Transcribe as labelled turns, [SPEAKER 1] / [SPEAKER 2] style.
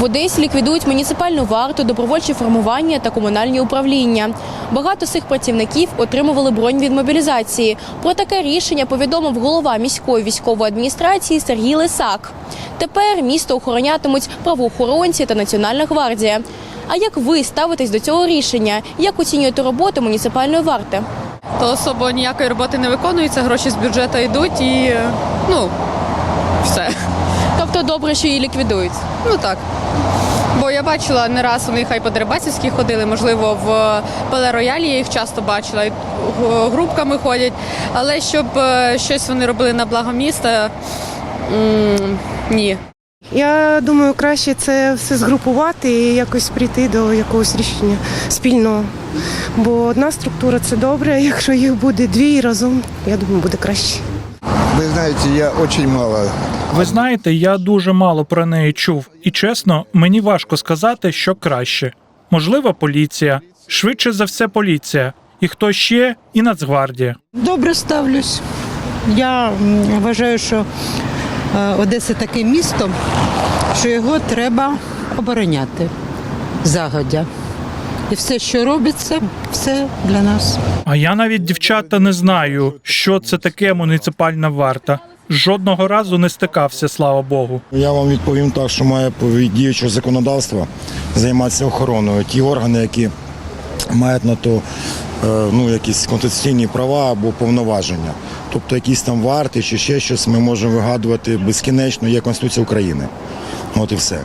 [SPEAKER 1] В Одесі ліквідують муніципальну варту, добровольчі формування та комунальні управління. Багато з цих працівників отримували бронь від мобілізації. Про таке рішення повідомив голова міської військової адміністрації Сергій Лисак. Тепер місто охоронятимуть правоохоронці та Національна гвардія. А як ви ставитесь до цього рішення? Як оцінюєте роботу муніципальної варти?
[SPEAKER 2] то особо ніякої роботи не виконується, гроші з бюджету йдуть і ну все.
[SPEAKER 1] Тобто добре, що її ліквідують.
[SPEAKER 2] Ну так. Бо я бачила не раз вони хай по Дерибасівській ходили, можливо, в Пеле Роялі я їх часто бачила, і групками ходять. Але щоб е, щось вони робили на благо міста, ні.
[SPEAKER 3] Я думаю, краще це все згрупувати і якось прийти до якогось рішення спільного. Бо одна структура це добре, якщо їх буде дві разом, я думаю, буде краще.
[SPEAKER 4] Вы знаете, я очень мало
[SPEAKER 5] Ви знаєте, я дуже мало про неї чув, і чесно, мені важко сказати, що краще. Можливо, поліція, швидше за все, поліція, і хто ще, і Нацгвардія.
[SPEAKER 6] Добре ставлюсь. Я вважаю, що е, Одеса таке місто, що його треба обороняти загодя. І все, що робиться, все для нас.
[SPEAKER 5] А я навіть дівчата не знаю, що це таке муніципальна варта. Жодного разу не стикався, слава Богу.
[SPEAKER 7] Я вам відповім так, що має діюче діючого законодавства займатися охороною. Ті органи, які мають на то е, ну, якісь конституційні права або повноваження. Тобто якісь там варти чи ще щось ми можемо вигадувати безкінечно, є Конституція України. От і все.